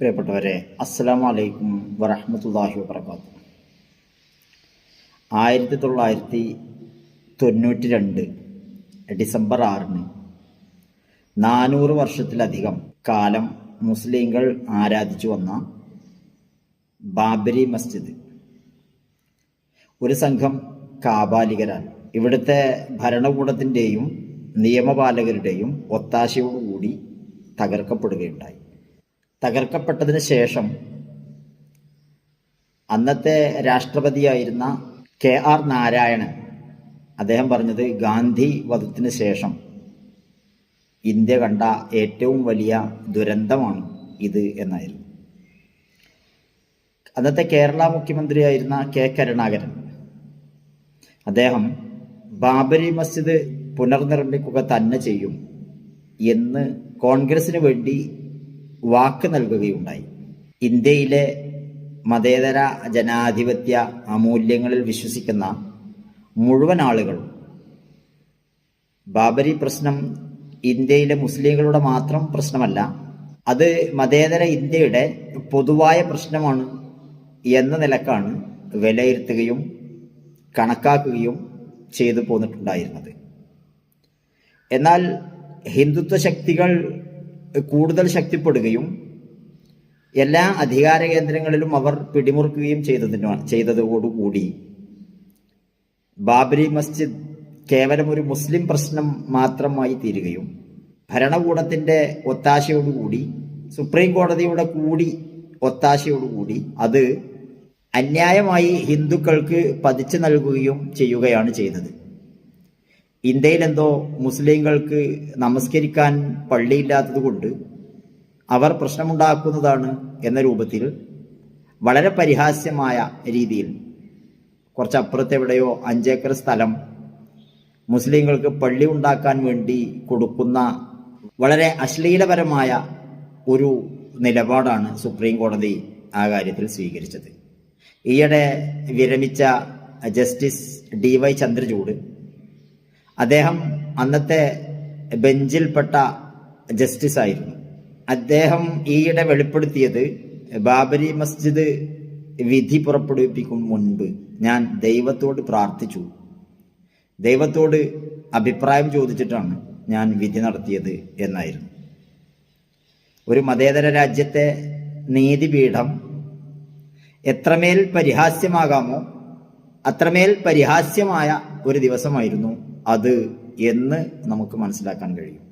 പ്രിയപ്പെട്ടവരെ അസ്സലാമു അലൈക്കും വറഹ്മത്തുള്ളാഹി വബർക്കാത്തു ആയിരത്തി തൊള്ളായിരത്തി തൊണ്ണൂറ്റി രണ്ട് ഡിസംബർ ആറിന് നാനൂറ് വർഷത്തിലധികം കാലം മുസ്ലിങ്ങൾ ആരാധിച്ചു വന്ന ബാബരി മസ്ജിദ്. ഒരു സംഘം കാബാലികരാണ്. ഇവിടുത്തെ ഭരണകൂടത്തിന്റെയും നിയമപാലകരുടെയും ഒത്താശയോടുകൂടി തകർക്കപ്പെടുകയുണ്ടായി. തകർക്കപ്പെട്ടതിന് ശേഷം അന്നത്തെ രാഷ്ട്രപതിയായിരുന്ന കെ ആർ നാരായണൻ അദ്ദേഹം പറഞ്ഞത് ഗാന്ധി വധത്തിന് ശേഷം. ഇന്ത്യ കണ്ട ഏറ്റവും വലിയ ദുരന്തമാണ് ഇത് എന്നായിരുന്നു. അന്നത്തെ കേരള മുഖ്യമന്ത്രിയായിരുന്ന കെ കരുണാകരൻ അദ്ദേഹം ബാബരി മസ്ജിദ് പുനർനിർമ്മിക്കുക തന്നെ ചെയ്യും എന്ന് കോൺഗ്രസിന് വേണ്ടി വാക്ക് നൽകുകയുണ്ടായി. ഇന്ത്യയിലെ മതേതര ജനാധിപത്യ അമൂല്യങ്ങളിൽ വിശ്വസിക്കുന്ന മുഴുവൻ ആളുകളും ബാബരി പ്രശ്നം ഇന്ത്യയിലെ മുസ്ലിങ്ങളുടെ മാത്രം പ്രശ്നമല്ല അത് മതേതര ഇന്ത്യയുടെ പൊതുവായ പ്രശ്നമാണ് എന്ന നിലക്കാണ് വിലയിരുത്തുകയും കണക്കാക്കുകയും ചെയ്തു പോന്നിട്ടുണ്ടായിരുന്നത്. എന്നാൽ ഹിന്ദുത്വ ശക്തികൾ കൂടുതൽ ശക്തിപ്പെടുകയും എല്ലാ അധികാര കേന്ദ്രങ്ങളിലും അവർ പിടിമുറുക്കുകയും ചെയ്തതിനു ചെയ്തതോടുകൂടി ബാബരി മസ്ജിദ് കേവലം ഒരു മുസ്ലിം പ്രശ്നം മാത്രമായി തീരുകയും ഭരണകൂടത്തിന്റെ ഒത്താശയോടുകൂടി സുപ്രീം കോടതിയുടെ കൂടി ഒത്താശയോടുകൂടി അത് അന്യായമായി ഹിന്ദുക്കൾക്ക് പതിച്ചു നൽകുകയും ചെയ്യുകയാണ് ചെയ്തത്. ഇന്ത്യയിൽ എന്തോ മുസ്ലിങ്ങൾക്ക് നമസ്കരിക്കാൻ പള്ളിയില്ലാത്തത് കൊണ്ട് അവർ പ്രശ്നമുണ്ടാക്കുന്നതാണ് എന്ന രൂപത്തിൽ വളരെ പരിഹാസ്യമായ രീതിയിൽ കുറച്ചപ്പുറത്തെവിടെയോ അഞ്ചേക്കർ സ്ഥലം മുസ്ലിങ്ങൾക്ക് പള്ളി ഉണ്ടാക്കാൻ വേണ്ടി കൊടുക്കുന്ന വളരെ അശ്ലീലപരമായ ഒരു നിലപാടാണ് സുപ്രീം കോടതി ആ കാര്യത്തിൽ സ്വീകരിച്ചത്. ഈയിടെ വിരമിച്ച ജസ്റ്റിസ് ഡി വൈ ചന്ദ്രചൂഡ് അദ്ദേഹം അന്നത്തെ ബെഞ്ചിൽപ്പെട്ട ജസ്റ്റിസ് ആയിരുന്നു. അദ്ദേഹം ഈയിടെ വെളിപ്പെടുത്തിയത് ബാബരി മസ്ജിദ് വിധി പുറപ്പെടുവിപ്പിക്കും മുൻപ് ഞാൻ ദൈവത്തോട് പ്രാർത്ഥിച്ചു. ദൈവത്തോട് അഭിപ്രായം ചോദിച്ചിട്ടാണ് ഞാൻ വിധി നടത്തിയത് എന്നായിരുന്നു. ഒരു മതേതര രാജ്യത്തെ നീതിപീഠം എത്രമേൽ പരിഹാസ്യമാകാമോ അത്രമേൽ പരിഹാസ്യമായ ഒരു ദിവസമായിരുന്നു അത് എന്ന് നമുക്ക് മനസ്സിലാക്കാൻ കഴിയും.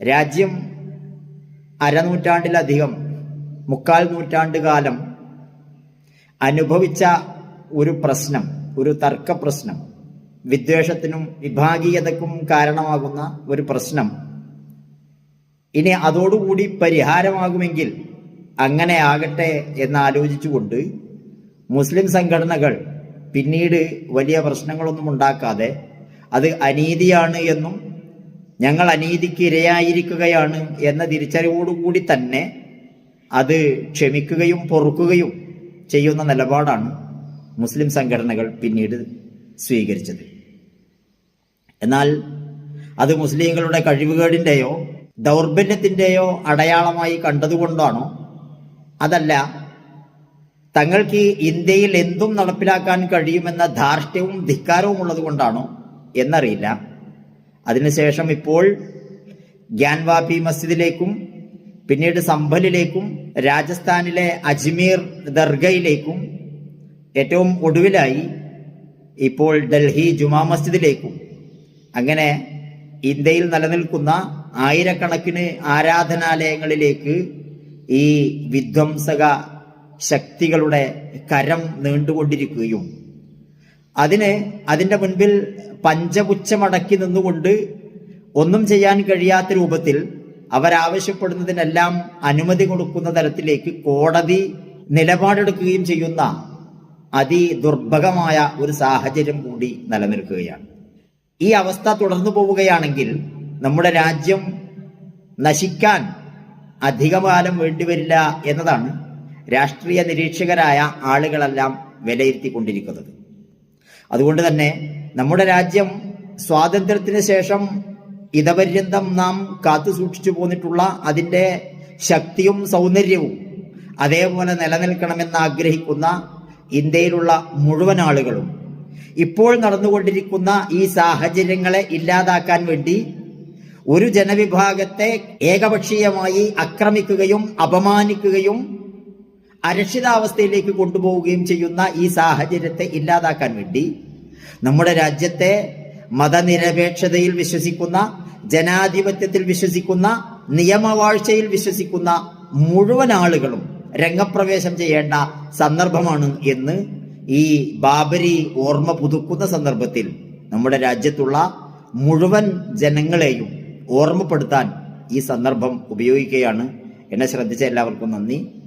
രാജ്യം അരനൂറ്റാണ്ടിലധികം മുക്കാൽ നൂറ്റാണ്ട് കാലം അനുഭവിച്ച ഒരു പ്രശ്നം ഒരു തർക്ക പ്രശ്നം വിദ്വേഷത്തിനും വിഭാഗീയതക്കും കാരണമാകുന്ന ഒരു പ്രശ്നം. ഇനി അതോടുകൂടി പരിഹാരമാകുമെങ്കിൽ അങ്ങനെ ആകട്ടെ എന്നാലോചിച്ചുകൊണ്ട് മുസ്ലിം സംഘടനകൾ പിന്നീട് വലിയ പ്രശ്നങ്ങളൊന്നും ഉണ്ടാക്കാതെ അത് അനീതിയാണ് എന്നും ഞങ്ങൾ അനീതിക്ക് ഇരയായിരിക്കുകയാണ് എന്ന തിരിച്ചറിവോടുകൂടി തന്നെ അത് ക്ഷമിക്കുകയും പൊറുക്കുകയും ചെയ്യുന്ന നിലപാടാണ് മുസ്ലിം സംഘടനകൾ പിന്നീട് സ്വീകരിച്ചത്. എന്നാൽ അത് മുസ്ലിങ്ങളുടെ കഴിവുകേടിന്റെയോ ദൗർബല്യത്തിന്റെയോ അടയാളമായി കണ്ടതുകൊണ്ടാണോ? അതല്ല തങ്ങൾക്ക് ഇന്ത്യയിൽ എന്തും നടപ്പിലാക്കാൻ കഴിയുമെന്ന ധാർഷ്ട്യവും ധിക്കാരവും ഉള്ളത് കൊണ്ടാണോ എന്നറിയില്ല. അതിനുശേഷം ഇപ്പോൾ ഗ്യാൻവാപി മസ്ജിദിലേക്കും പിന്നീട് സംഭലിലേക്കും രാജസ്ഥാനിലെ അജ്മീർ ദർഗയിലേക്കും ഏറ്റവും ഒടുവിലായി ഇപ്പോൾ ഡൽഹി ജുമാ മസ്ജിദിലേക്കും. അങ്ങനെ ഇന്ത്യയിൽ നിലനിൽക്കുന്ന ആയിരക്കണക്കിന് ആരാധനാലയങ്ങളിലേക്ക് ഈ വിധ്വംസക ശക്തികളുടെ കരം നീണ്ടുകൊണ്ടിരിക്കുകയും അതിന് അതിന്റെ മുൻപിൽ പഞ്ചപുച്ഛമടക്കി നിന്നുകൊണ്ട് ഒന്നും ചെയ്യാൻ കഴിയാത്ത രൂപത്തിൽ അവരാവശ്യപ്പെടുന്നതിനെല്ലാം അനുമതി കൊടുക്കുന്ന തരത്തിലേക്ക് കോടതി നിലപാടെടുക്കുകയും ചെയ്യുന്ന അതിദുർഭകമായ ഒരു സാഹചര്യം കൂടി നിലനിൽക്കുകയാണ്. ഈ അവസ്ഥ തുടർന്നു പോവുകയാണെങ്കിൽ നമ്മുടെ രാജ്യം നശിക്കാൻ അധികകാലം വേണ്ടിവരില്ല എന്നതാണ് രാഷ്ട്രീയ നിരീക്ഷകരായ ആളുകളെല്ലാം വിലയിരുത്തിക്കൊണ്ടിരിക്കുന്നത്. അതുകൊണ്ട് തന്നെ നമ്മുടെ രാജ്യം സ്വാതന്ത്ര്യത്തിന് ശേഷം ഇതപര്യന്തം നാം കാത്തു സൂക്ഷിച്ചു പോന്നിട്ടുള്ള അതിന്റെ ശക്തിയും സൗന്ദര്യവും അതേപോലെ നിലനിൽക്കണമെന്ന് ആഗ്രഹിക്കുന്ന ഇന്ത്യയിലുള്ള മുഴുവൻ ആളുകളും ഇപ്പോൾ നടന്നുകൊണ്ടിരിക്കുന്ന ഈ സാഹചര്യങ്ങളെ ഇല്ലാതാക്കാൻ വേണ്ടി ഒരു ജനവിഭാഗത്തെ ഏകപക്ഷീയമായി ആക്രമിക്കുകയും അപമാനിക്കുകയും അരക്ഷിതാവസ്ഥയിലേക്ക് കൊണ്ടുപോവുകയും ചെയ്യുന്ന ഈ സാഹചര്യത്തെ ഇല്ലാതാക്കാൻ വേണ്ടി നമ്മുടെ രാജ്യത്തെ മതനിരപേക്ഷതയിൽ വിശ്വസിക്കുന്ന ജനാധിപത്യത്തിൽ വിശ്വസിക്കുന്ന നിയമവാഴ്ചയിൽ വിശ്വസിക്കുന്ന മുഴുവൻ ആളുകളും രംഗപ്രവേശം ചെയ്യേണ്ട സന്ദർഭമാണ് എന്ന് ഈ ബാബരി ഓർമ്മ പുതുക്കുന്ന സന്ദർഭത്തിൽ നമ്മുടെ രാജ്യത്തുള്ള മുഴുവൻ ജനങ്ങളെയും ഓർമ്മപ്പെടുത്താൻ ഈ സന്ദർഭം ഉപയോഗിക്കുകയാണ്. എന്നെ ശ്രദ്ധിച്ച എല്ലാവർക്കും നന്ദി.